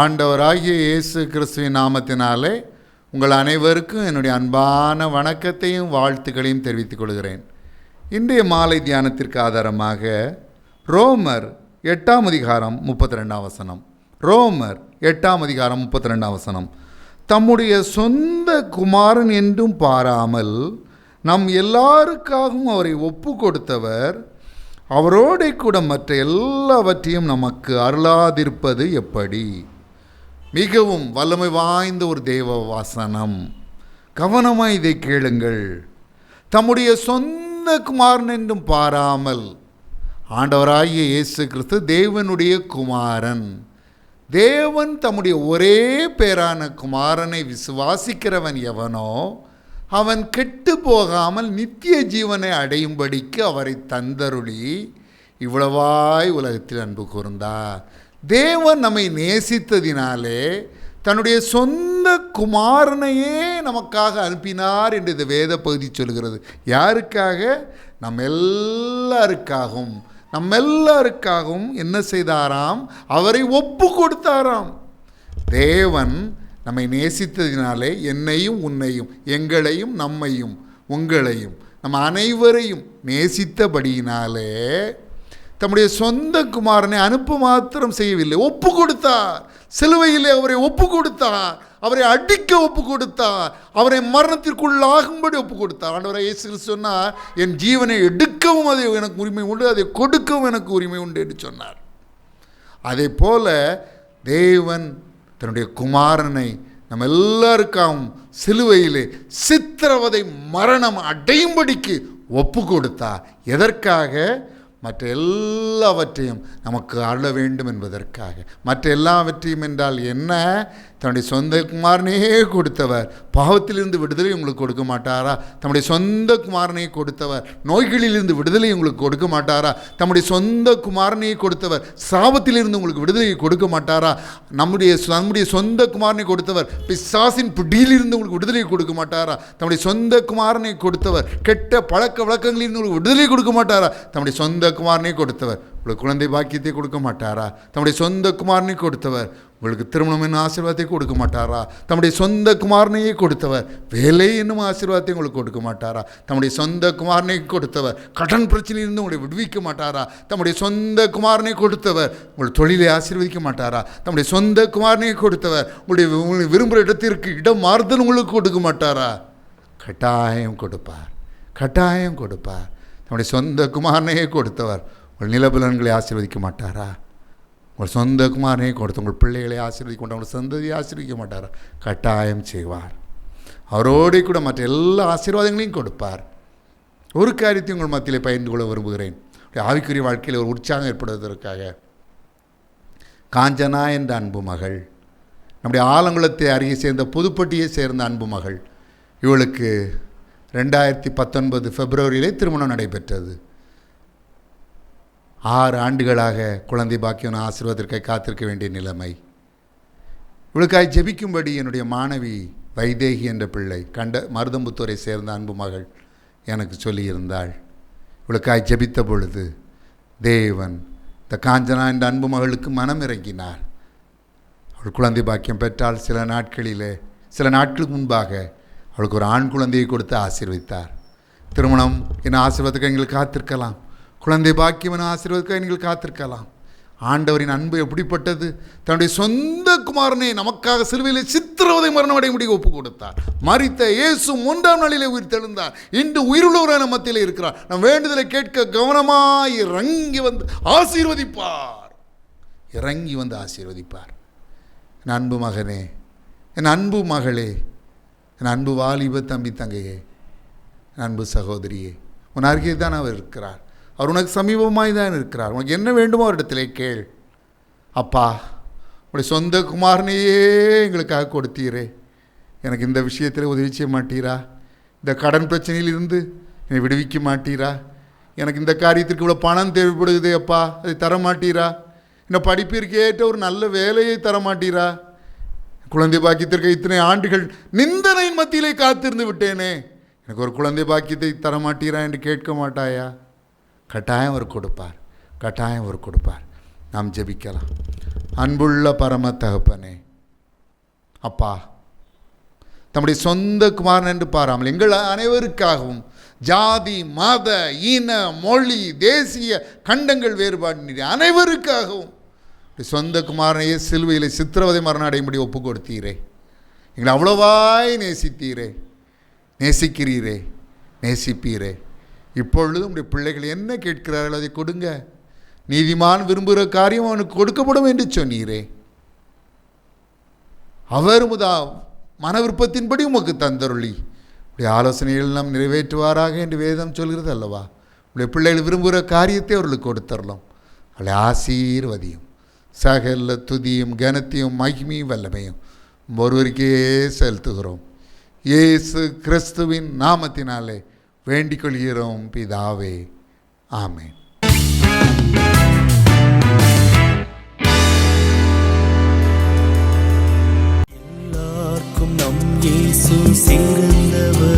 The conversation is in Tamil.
ஆண்டவராகிய இயேசு கிறிஸ்துவின் நாமத்தினாலே உங்கள் அனைவருக்கும் என்னுடைய அன்பான வணக்கத்தையும் வாழ்த்துக்களையும் தெரிவித்துக் கொள்கிறேன். இன்றைய மாலை தியானத்திற்கு ஆதாரமாக ரோமர் எட்டாம் அதிகாரம் முப்பத்தி ரெண்டாம் வசனம். ரோமர் எட்டாம் அதிகாரம் முப்பத்தி ரெண்டாம் வசனம். தம்முடைய சொந்த குமாரன் என்றும் பாராமல் நம் எல்லாருக்காகவும் அவரை ஒப்பு கொடுத்தவர் அவரோட கூட மற்ற எல்லாவற்றையும் நமக்கு அருளாதிருப்பது எப்படி? மிகவும் வல்லமை வாய்ந்த ஒரு தேவ வாசனம். கவனமாக இதை கேளுங்கள். தம்முடைய சொந்த குமாரன் என்றும் பாராமல் ஆண்டவராகிய இயேசு கிறிஸ்து தேவனுடைய குமாரன். தேவன் தம்முடைய ஒரே பேரான குமாரனை விசுவாசிக்கிறவன் எவனோ அவன் கெட்டு போகாமல் நித்திய ஜீவனை அடையும்படிக்கு அவரை தந்தருளி இவ்வளவாய் உலகத்தில் அன்பு கூர்ந்தார். தேவன் நம்மை நேசித்ததினாலே தன்னுடைய சொந்த குமாரனையே நமக்காக அனுப்பினார் என்று இந்த வேத பகுதி சொல்கிறது. யாருக்காக? நம்ம எல்லாருக்காகவும். நம்ம எல்லாருக்காகவும் என்ன செய்தாராம்? அவரை ஒப்பு கொடுத்தாராம். தேவன் நம்மை நேசித்ததினாலே என்னையும் உன்னையும் எங்களையும் நம்மையும் உங்களையும் நம்ம அனைவரையும் நேசித்தபடியினாலே தம்முடைய சொந்த குமாரனை அனுப்ப மாத்திரம் செய்யவில்லை. ஒப்பு கொடுத்தார். சிலுவையிலே அவரை ஒப்பு கொடுத்தார். அவரை அடிக்க ஒப்பு கொடுத்தார். அவரை மரணத்திற்குள்ளாகும்படி ஒப்பு கொடுத்தார். ஆண்டவரை இயேசு சொன்னார் என் ஜீவனை எடுக்கவும் அதை எனக்கு உரிமை உண்டு அதை கொடுக்கவும் எனக்கு உரிமை உண்டு என்று சொன்னார். அதே போல தேவன் தன்னுடைய குமாரனை நம்ம எல்லாருக்காகவும் சிலுவையிலே சித்திரவதை மரணம் அடையும்படிக்கு ஒப்பு கொடுத்தார். எதற்காக? மற்ற எல்லாவற்றையும் நமக்கு அருள வேண்டும் என்பதற்காக. மற்ற எல்லாவற்றையும் என்றால் என்ன? தன்னுடைய சொந்த குமாரனையே கொடுத்தவர். பாவத்திலிருந்து விடுதலை உங்களுக்கு கொடுக்க மாட்டாரா? தம்முடைய சொந்த குமாரனை கொடுத்தவர். நோய்களிலிருந்து விடுதலை உங்களுக்கு கொடுக்க மாட்டாரா? தம்முடைய சொந்த குமாரனை கொடுத்தவர். சாபத்திலிருந்து உங்களுக்கு விடுதலையை கொடுக்க மாட்டாரா? நம்முடைய நம்முடைய சொந்த குமாரனை கொடுத்தவர். பிசாசின் பிடியிலிருந்து உங்களுக்கு விடுதலை கொடுக்க மாட்டாரா? தம்முடைய சொந்த குமாரனை கொடுத்தவர். கெட்ட பழக்க வழக்கங்களிலிருந்து உங்களுக்கு விடுதலை கொடுக்க மாட்டாரா? தம்முடைய சொந்த குமாரனை கொடுத்தவர். உங்களுக்கு குழந்தை பாக்கியத்தை கொடுக்க மாட்டாரா? தம்முடைய சொந்த குமாரனை கொடுத்தவர் உங்களுக்கு திருமணம் என்னும் ஆசீர்வாதத்தை கொடுக்க மாட்டாரா? தம்முடைய சொந்த குமாரனையே கொடுத்தவர் வேலை என்னும் ஆசீர்வாதத்தை உங்களுக்கு கொடுக்க மாட்டாரா? தம்முடைய சொந்த குமாரனை கொடுத்தவர் கடன் பிரச்சனையிலிருந்து உங்களை விடுவிக்க மாட்டாரா? தம்முடைய சொந்த குமாரனை கொடுத்தவர் உங்கள் தொழிலை ஆசீர்வதிக்க மாட்டாரா? தம்முடைய சொந்த குமாரனை கொடுத்தவர் உங்களுடைய உங்களை விரும்புகிற இடத்திற்கு இடம் மாறுதல் உங்களுக்கு கொடுக்க மாட்டாரா? கட்டாயம் கொடுப்பார். கட்டாயம் கொடுப்பார். தம்முடைய சொந்த குமாரனையே கொடுத்தவர் உங்கள் நிலபலன்களை ஆசீர்வதிக்க மாட்டாரா? உங்கள் சொந்த குமாரனையும் கொடுத்து உங்கள் பிள்ளைகளை ஆசீர்வதிக்க மாட்டார்? உங்கள் சந்ததியை ஆசீர்வதிக்க மாட்டாரா? கட்டாயம் செய்வார். அவரோடு கூட மற்ற எல்லா ஆசீர்வாதங்களையும் கொடுப்பார். ஒரு காரியத்தை உங்கள் மத்தியில் பகிர்ந்து கொள்ள விரும்புகிறேன். ஆவிக்குரிய வாழ்க்கையில் ஒரு உற்சாகம் ஏற்படுவதற்காக காஞ்சனா என்ற அன்பு மகள். நம்முடைய ஆலங்குளத்தை அருகே சேர்ந்த புதுப்பட்டியை சேர்ந்த அன்பு மகள். இவளுக்கு ரெண்டாயிரத்தி பத்தொன்பது பிப்ரவரியிலே திருமணம் நடைபெற்றது. ஆறு ஆண்டுகளாக குழந்தை பாக்கியம் ஆசீர்வாதத்திற்காக காத்திருக்க வேண்டிய நிலைமை. இவளுக்காய் ஜெபிக்கும்படி என்னுடைய மாணவி வைதேகி என்ற பிள்ளை கண்ட மருதம்புத்தூரை சேர்ந்த அன்பு மகள் எனக்கு சொல்லியிருந்தாள். இவளுக்காய் ஜெபித்த பொழுது தேவன் இந்த காஞ்சனா என்ற அன்பு மகளுக்கு மனம் இறங்கினார். அவள் குழந்தை பாக்கியம் பெற்றால் சில நாட்களிலே சில நாட்களுக்கு முன்பாக அவளுக்கு ஒரு ஆண் குழந்தையை கொடுத்து ஆசீர்வித்தார். திருமணம் என்ன ஆசீர்வாதத்துக்கு எங்களுக்கு காத்திருக்கலாம். குழந்தை பாக்கியம் ஆசீர்வாதக்காக நீங்கள் காத்திருக்கலாம். ஆண்டவரின் அன்பு எப்படிப்பட்டது? தன்னுடைய சொந்த குமாரனை நமக்காக சிலுவையில் சித்திரவதை மரணம் அடைய முடிய ஒப்பு கொடுத்தார். மறித்த இயேசு மூன்றாம் நாளிலே உயிர் தெழுந்தார். இன்று உயிருள்ளவரான மத்தியில் இருக்கிறார். நம் வேண்டுதலை கேட்க கவனமாய் இறங்கி வந்து ஆசீர்வதிப்பார். இறங்கி வந்து ஆசீர்வதிப்பார். என் அன்பு மகனே என் அன்பு மகளே என் அன்பு வாலிப தம்பி தங்கையே என் அன்பு சகோதரியே உன் அருகே தான் அவர் இருக்கிறார். அவர் உனக்கு சமீபமாய் தான் இருக்கிறார். உனக்கு என்ன வேண்டுமோ அவரிடத்திலே கேள். அப்பா உடைய சொந்த குமாரனையே எங்களுக்காக கொடுத்தீரே. எனக்கு இந்த விஷயத்தில் உதவி செய்ய மாட்டீரா? இந்த கடன் பிரச்சனையிலிருந்து என்னை விடுவிக்க மாட்டீரா? எனக்கு இந்த காரியத்திற்கு இவ்வளோ பணம் தேவைப்படுது அப்பா அதை தர மாட்டீரா? இந்த படிப்பிற்கு ஏற்ற ஒரு நல்ல வேலையை தர மாட்டீரா? குழந்தை பாக்கியத்திற்கு இத்தனை ஆண்டுகள் நிந்தனையின் மத்தியிலே காத்திருந்து விட்டேனே. எனக்கு ஒரு குழந்தை பாக்கியத்தை தர மாட்டீரா என்று கேட்க மாட்டாயா? கட்டாயம் அவர் கொடுப்பார். கட்டாயம் அவர் கொடுப்பார். நாம் ஜெபிக்கலாம். அன்புள்ள பரம தகப்பனே அப்பா தம்முடைய சொந்த குமாரன் என்று பாராமல் எங்கள் அனைவருக்காகவும் ஜாதி மத இன மொழி தேசிய கண்டங்கள் வேறுபாடு அனைவருக்காகவும் சொந்த குமாரனையே சிலுவையில் சித்திரவதை மரணம் அடையும்படி ஒப்பு கொடுத்தீரே எங்களை அவ்வளவாய் நேசித்தீரே. நேசிக்கிறீரே. நேசிப்பீரே. இப்பொழுது உடைய பிள்ளைகள் என்ன கேட்கிறார்கள் அதை கொடுங்க. நீதிமான் விரும்புகிற காரியம் அவனுக்கு கொடுக்கப்படும் என்று சொன்னீரே. அவர் முதா மன விருப்பத்தின்படி உமக்கு தந்தருளி. உடைய ஆலோசனைகள் நாம் நிறைவேற்றுவாராக என்று வேதம் சொல்கிறது அல்லவா? உடைய பிள்ளைகள் விரும்புகிற காரியத்தை அவர்களுக்கு கொடுத்தரலாம். அவளை ஆசீர்வதியும். சகல துதியும் கனத்தையும் மகிமையும் வல்லமையும் ஒருவருக்கே செலுத்துகிறோம். இயேசு கிறிஸ்துவின் நாமத்தினாலே. வேண்டிக் கொள்கிறோம் பிதாவே. ஆமேன். எல்லாருக்கும் நம் இயேசு சிறந்தவர்.